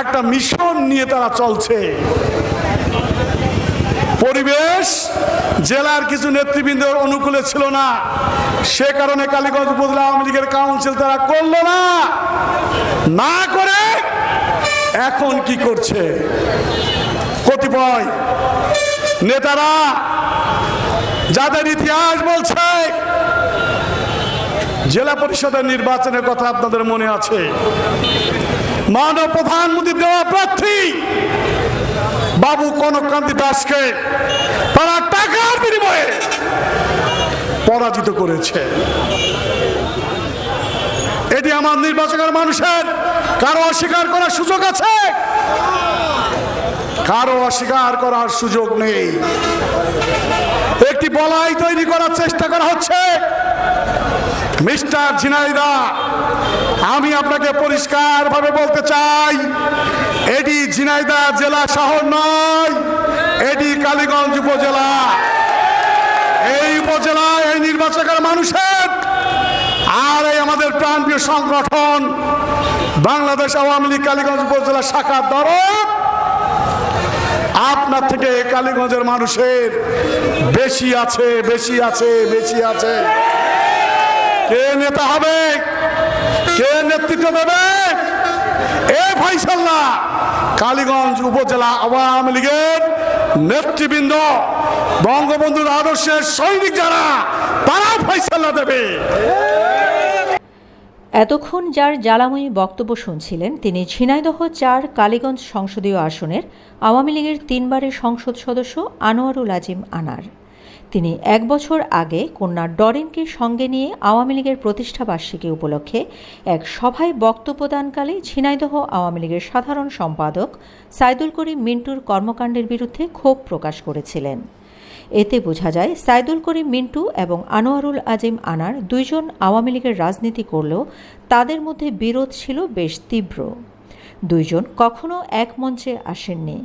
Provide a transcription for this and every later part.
একটা মিশন নিয়ে তারা চলছে। পরিবেশ, জেলার কিছু নেতৃবৃন্দের অনুকূলে ছিল না। সে কারণে কালীগঞ্জ উপজেলা আওয়ামী লীগের কাউন্সিল তারা করল না। না করে এখন কি করছে? কতিপয় নেতারা যাদের ইতিহাস বলছে, জেলা পরিষদের নির্বাচনের কথা আপনাদের মনে আছে। মানব প্রধানমন্ত্রী দেওয়া প্রার্থী বাবু কনককান্তি দাসকে তারা টাকার বিনিময়ে পরাজিত করেছে। এটি আমার নির্বাচনের মানুষের কারও অস্বীকার করার সুযোগ আছে? কারও অস্বীকার করার সুযোগ নেই। একটি বলাই তৈরি করার চেষ্টা করা হচ্ছে। মিস্টার ঝিনাইদা, আমি আপনাকে পরিষ্কারভাবে বলতে চাই, এটি ঝিনাইদা জেলা শহর নয়, এটি কালীগঞ্জ উপজেলা। এই উপজেলায় এই নির্বাচকের মানুষের আর এই আমাদের প্রাণপ্রিয় সংগঠন বাংলাদেশ আওয়ামী লীগ কালীগঞ্জ উপজেলা শাখার দরদ, আপনার থেকে কালীগঞ্জের মানুষের বেশি আছে বেশি আছে বেশি আছে। কে নেতা হবে? কে নেতৃত্ব দেবে? এ ফাইসাল্লাহ কালীগঞ্জ উপজেলা আওয়ামী লীগের নেতৃবৃন্দ, বঙ্গবন্ধুর আদর্শের সৈনিক যারা, তারা ফাইসাল্লাহ দেবে। এতক্ষণ যার জ্বালাময়ী বক্তব্য শুনছিলেন, তিনি ঝিনাইদহ চার কালীগঞ্জ সংসদীয় আসনের আওয়ামী লীগের তিনবারের সংসদ সদস্য আনোয়ারুল আজিম আনার। তিনি এক বছর আগে কন্যা ডরিনকে সঙ্গে নিয়ে আওয়ামী লীগের প্রতিষ্ঠাবার্ষিকী উপলক্ষে এক সভায় বক্তব্য দানকালে ঝিনাইদহ আওয়ামী লীগের সাধারণ সম্পাদক সাইদুল করিম মিন্টুর কর্মকাণ্ডের বিরুদ্ধে ক্ষোভ প্রকাশ করেছিলেন। এতে বোঝা যায়, সাইদুল করিম মিন্টু এবং আনোয়ারুল আজিম আনার দুইজন আওয়ামী লীগের রাজনীতি করলেও তাদের মধ্যে বিরোধ ছিল বেশ তীব্র। দুইজন কখনো এক মঞ্চে আসেননি।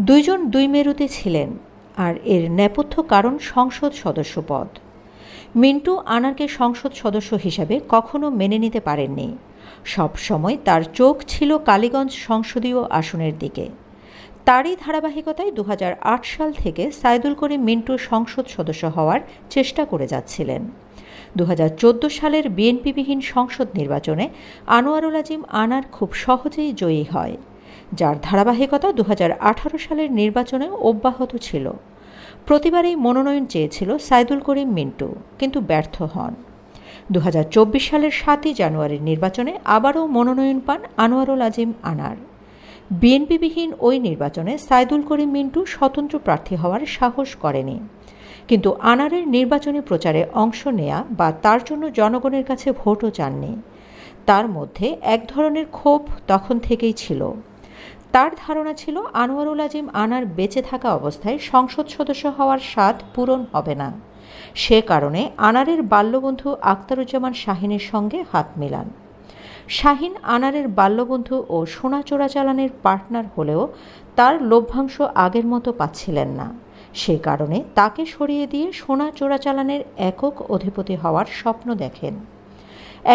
দুইজন দুই মেরুতে ছিলেন। আর এর নেপথ্য কারণ সংসদ সদস্য পদ মিন্টু আনারকে সংসদ সদস্য হিসাবে কখনো মেনে নিতে পারেননি। সব সময় তার চোখ ছিল কালীগঞ্জ সংসদীয় আসনের দিকে। তারই ধারাবাহিকতায় দু হাজার আট সাল থেকে সাইদুল করিম মিন্টু সংসদ সদস্য হওয়ার চেষ্টা করে যাচ্ছিলেন। দু হাজার চোদ্দ সালের বিএনপিবিহীন সংসদ নির্বাচনে আনোয়ারুল আজিম আনার খুব সহজেই জয়ী হয়, যার ধারাবাহিকতা দু হাজার আঠারো সালের নির্বাচনে অব্যাহত ছিল। প্রতিবারেই মনোনয়ন চেয়েছিল সাইদুল করিম মিন্টু, কিন্তু ব্যর্থ হন। দু হাজার চব্বিশ সালের সাতই জানুয়ারির নির্বাচনে আবারও মনোনয়ন পান আনোয়ারুল আজিম আনার। বিএনপিবিহীন ওই নির্বাচনে সাইদুল করিম মিন্টু স্বতন্ত্র প্রার্থী হওয়ার সাহস করেনি। কিন্তু আনারের নির্বাচনী প্রচারে অংশ নেয়া বা তার জন্য জনগণের কাছে ভোটও চাননি। তার মধ্যে এক ধরনের ক্ষোভ তখন থেকেই ছিল। তার ধারণা ছিল, আনোয়ারুল আজিম আনার বেঁচে থাকা অবস্থায় সংসদ সদস্য হওয়ার স্বাদ পূরণ হবে না। সে কারণে আনারের বাল্যবন্ধু আখতারুজ্জামান শাহিনের সঙ্গে হাত মেলান। শাহিন আনারের বাল্যবন্ধু ও সোনা চোরাচালানের পার্টনার হলেও তার লভ্যাংশ আগের মতো পাচ্ছিলেন না। সে কারণে তাকে সরিয়ে দিয়ে সোনা চোরাচালানের একক অধিপতি হওয়ার স্বপ্ন দেখেন।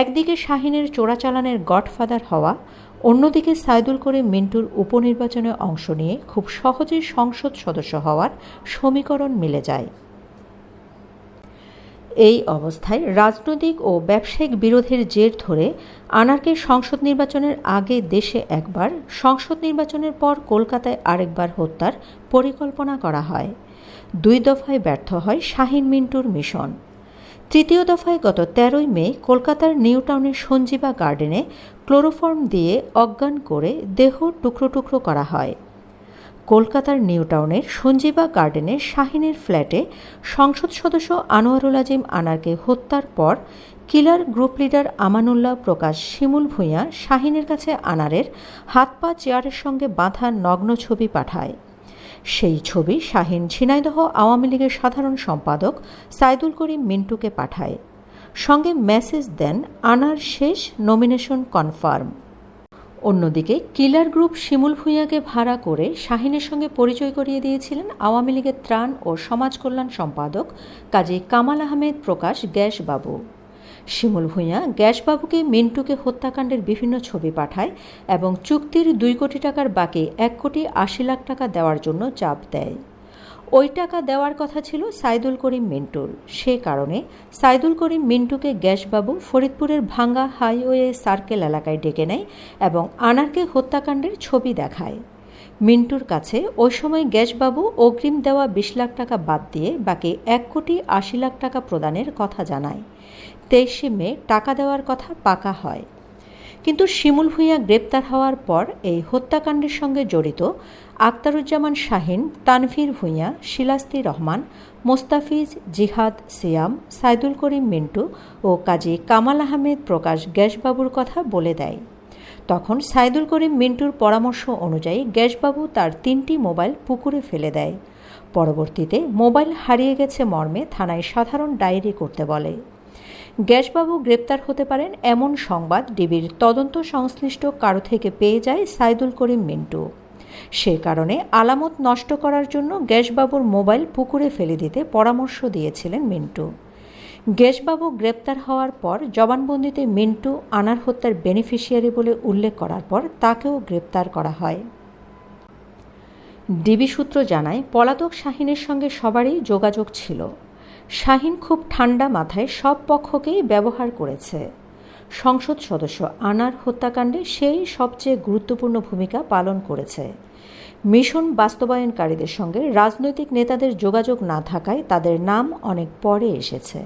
একদিকে শাহিনের চোরাচালানের গডফাদার হওয়া অন্যদিকে সাইদুল করে মিন্টুর উপনির্বাচনে অংশ নিয়ে খুব সহজেই সংসদ সদস্য হওয়ার সমীকরণ মিলে যায়। এই অবস্থায় রাজনৈতিক ও ব্যবসায়িক বিরোধের জের ধরে আনারকে সংসদ নির্বাচনের আগে দেশে একবার, সংসদ নির্বাচনের পর কলকাতায় আরেকবার হত্যার পরিকল্পনা করা হয়। দুই দফায় ব্যর্থ হয় শাহিন মিন্টুর মিশন। তৃতীয় দফায় গত তেরোই মে কলকাতার নিউ টাউনের সঞ্জীবা গার্ডেনে ক্লোরোফর্ম দিয়ে অজ্ঞান করে দেহ টুকরো টুকরো করা হয়। কলকাতার নিউ টাউনের সঞ্জীবা গার্ডেনের শাহিনের ফ্ল্যাটে সংসদ সদস্য আনোয়ারুল আজিম আনারকে হত্যার পর কিলার গ্রুপ লিডার আমানুল্লাহ প্রকাশ শিমুল ভূঁইয়া শাহিনের কাছে আনারের হাত পা চেয়ারের সঙ্গে বাঁধা নগ্ন ছবি পাঠায়। সেই ছবি শাহিন ঝিনাইদহ আওয়ামী লীগের সাধারণ সম্পাদক সাইদুল করিম মিন্টুকে পাঠায়। সঙ্গে মেসেজ দেন আনার শেষ নমিনেশন কনফার্ম। অন্যদিকে কিলার গ্রুপ শিমুল ভূঁইয়াকে ভাড়া করে শাহিনের সঙ্গে পরিচয় করিয়ে দিয়েছিলেন আওয়ামী লীগের ত্রাণ ও সমাজ কল্যাণ সম্পাদক কাজী কামাল আহমেদ প্রকাশ গ্যাসবাবু। শিমুল ভূঁইয়া, গ্যাসবাবুকে মিন্টুকে হত্যাকাণ্ডের বিভিন্ন ছবি পাঠায় এবং চুক্তির দুই কোটি টাকার বাকি এক কোটি আশি লাখ টাকা দেওয়ার জন্য চাপ দেয়। ওই টাকা দেওয়ার কথা ছিল সাইদুল করিম মিন্টুর। সে কারণে সাইদুল করিম মিন্টুকে গ্যাসবাবু ফরিদপুরের ভাঙ্গা হাইওয়ে সার্কেল এলাকায় ডেকে নেয় এবং আনারকে হত্যাকাণ্ডের ছবি দেখায়। মিন্টুর কাছে ওই সময় গ্যাসবাবু অগ্রিম দেওয়া বিশ লাখ টাকা বাদ দিয়ে বাকি এক কোটি আশি লাখ টাকা প্রদানের কথা জানায়। তেইশে মে টাকা দেওয়ার কথা পাকা হয়। কিন্তু শিমুল ভূঁইয়া গ্রেপ্তার হওয়ার পর এই হত্যাকাণ্ডের সঙ্গে জড়িত আক্তারুজ্জামান শাহিন, তানভীর ভূঁইয়া শিলাস্তি রহমান, মোস্তাফিজ, জিহাদ, সিয়াম, সাইদুল করিম মিন্টু ও কাজী কামাল আহমেদ প্রকাশ গ্যাসবাবুর কথা বলে দেয়। তখন সাইদুল করিম মিন্টুর পরামর্শ অনুযায়ী গ্যাসবাবু তার তিনটি মোবাইল পুকুরে ফেলে দেয়। পরবর্তীতে মোবাইল হারিয়ে গেছে মর্মে থানায় সাধারণ ডায়েরি করতে বলে। গ্যাসবাবু গ্রেপ্তার হতে পারেন এমন সংবাদ ডিবির তদন্ত সংশ্লিষ্ট কারও থেকে পেয়ে যায় সাইদুল করিম মিন্টু। সে কারণে আলামত নষ্ট করার জন্য গ্যাসবাবুর মোবাইল পুকুরে ফেলে দিতে পরামর্শ দিয়েছিলেন মিন্টু। গ্যাসবাবু গ্রেপ্তার হওয়ার পর জবানবন্দিতে মিন্টু আনার হত্যার বেনিফিশিয়ারি বলে উল্লেখ করার পর তাকেও গ্রেপ্তার করা হয়। ডিবি সূত্র জানায়, পলাতক শাহিনের সঙ্গে সবারই যোগাযোগ ছিল। শাহিন খুব ঠান্ডা মাথায় সব পক্ষকেই ব্যবহার করেছে। সংসদ সদস্য আনার হত্যাকাণ্ডে সেই সবচেয়ে গুরুত্বপূর্ণ ভূমিকা পালন করেছে। মিশন বাস্তবায়নকারীদের সঙ্গে রাজনৈতিক নেতাদের যোগাযোগ না থাকায় তাদের নাম অনেক পরে এসেছে।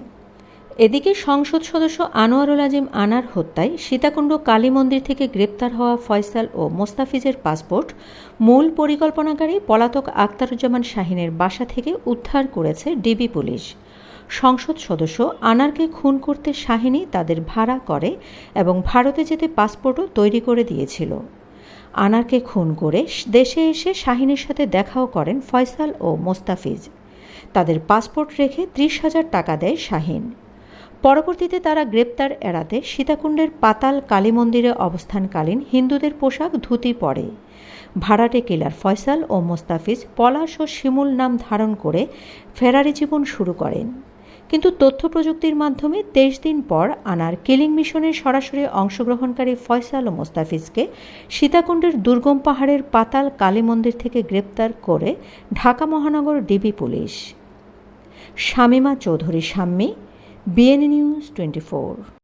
এদিকে সংসদ সদস্য আনোয়ারুল আজিম আনার হত্যায় সীতাকুণ্ড কালী মন্দির থেকে গ্রেপ্তার হওয়া ফয়সাল ও মোস্তাফিজের পাসপোর্ট মূল পরিকল্পনাকারী পলাতক আক্তারুজ্জামান শাহিনের বাসা থেকে উদ্ধার করেছে ডিবি পুলিশ। সংসদ সদস্য আনারকে খুন করতে শাহিনী তাদের ভাড়া করে এবং ভারতে যেতে পাসপোর্টও তৈরি করে দিয়েছিল। আনারকে খুন করে দেশে এসে শাহিনের সাথে দেখাও করেন ফয়সাল ও মোস্তাফিজ। তাদের পাসপোর্ট রেখে ত্রিশ হাজার টাকা দেয় শাহিন। পরবর্তীতে তারা গ্রেপ্তার এড়াতে সীতাকুণ্ডের পাতাল কালী মন্দিরে অবস্থানকালীন হিন্দুদের পোশাক ধুতি পরে। ভাড়াটে কিলার ফয়সাল ও মোস্তাফিজ পলাশ ও শিমুল নাম ধারণ করে ফেরারি জীবন শুরু করেন। কিন্তু তথ্য প্রযুক্তির মাধ্যমে তেইশ দিন পর আনার কিলিং মিশনের সরাসরি অংশগ্রহণকারী ফয়সাল ও মোস্তাফিজকে সীতাকুণ্ডের দুর্গম পাহাড়ের পাতাল কালী মন্দির থেকে গ্রেপ্তার করে ঢাকা মহানগর DB police. Shamima Chowdhury, Shammi, BNA news twenty four.